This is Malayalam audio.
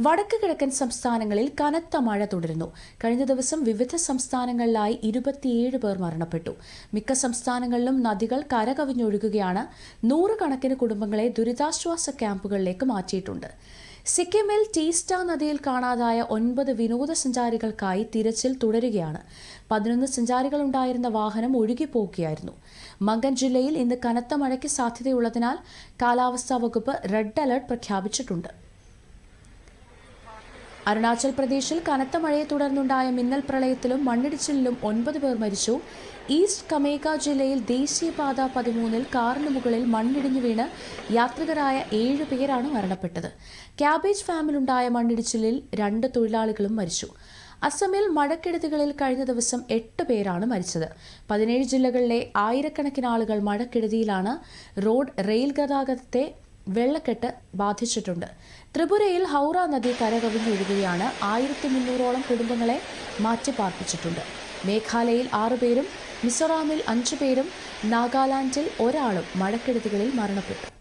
വടക്ക് കിഴക്കൻ സംസ്ഥാനങ്ങളിൽ കനത്ത മഴ തുടരുന്നു. കഴിഞ്ഞ ദിവസം വിവിധ സംസ്ഥാനങ്ങളിലായി ഇരുപത്തിയേഴ് പേർ മരണപ്പെട്ടു. മിക്ക സംസ്ഥാനങ്ങളിലും നദികൾ കരകവിഞ്ഞൊഴുകുകയാണ്. നൂറുകണക്കിന് കുടുംബങ്ങളെ ദുരിതാശ്വാസ ക്യാമ്പുകളിലേക്ക് മാറ്റിയിട്ടുണ്ട്. സിക്കിമിൽ ടീസ്റ്റ നദിയിൽ കാണാതായ ഒൻപത് വിനോദസഞ്ചാരികൾക്കായി തിരച്ചിൽ തുടരുകയാണ്. പതിനൊന്ന് സഞ്ചാരികളുണ്ടായിരുന്ന വാഹനം ഒഴുകിപ്പോകുകയായിരുന്നു മങ്കൻ ജില്ലയിൽ ഇന്ന് കനത്ത മഴയ്ക്ക് സാധ്യതയുള്ളതിനാൽ കാലാവസ്ഥാ വകുപ്പ് റെഡ് അലർട്ട് പ്രഖ്യാപിച്ചിട്ടുണ്ട്. അരുണാചൽ പ്രദേശിൽ കനത്ത മഴയെ തുടർന്നുണ്ടായ മിന്നൽ പ്രളയത്തിലും മണ്ണിടിച്ചിലിലും ഒൻപത് പേർ മരിച്ചു. ഈസ്റ്റ് കമേക ജില്ലയിൽ ദേശീയപാത പതിമൂന്നിൽ കാറിന് മുകളിൽ മണ്ണിടിഞ്ഞു വീണ് യാത്രികരായ ഏഴ് പേരാണ് മരണപ്പെട്ടത്. ക്യാബേജ് ഫാമിലുണ്ടായ മണ്ണിടിച്ചിലിൽ രണ്ട് തൊഴിലാളികളും മരിച്ചു. അസമിൽ മഴക്കെടുതികളിൽ കഴിഞ്ഞ ദിവസം എട്ട് പേരാണ് മരിച്ചത്. പതിനേഴ് ജില്ലകളിലെ ആയിരക്കണക്കിന് ആളുകൾ മഴക്കെടുതിയിലാണ് റോഡ് റെയിൽ ഗതാഗതത്തെ വെള്ളക്കെട്ട് ബാധിച്ചിട്ടുണ്ട്. ത്രിപുരയിൽ ഹൗറ നദി കരകവിഞ്ഞൊഴുകുകയാണ് ആയിരത്തി മുന്നൂറോളം കുടുംബങ്ങളെ മാറ്റിപ്പാർപ്പിച്ചിട്ടുണ്ട്. മേഘാലയയിൽ ആറുപേരും മിസോറാമിൽ അഞ്ചു പേരും നാഗാലാൻഡിൽ ഒരാളും മഴക്കെടുതികളിൽ മരണപ്പെട്ടു.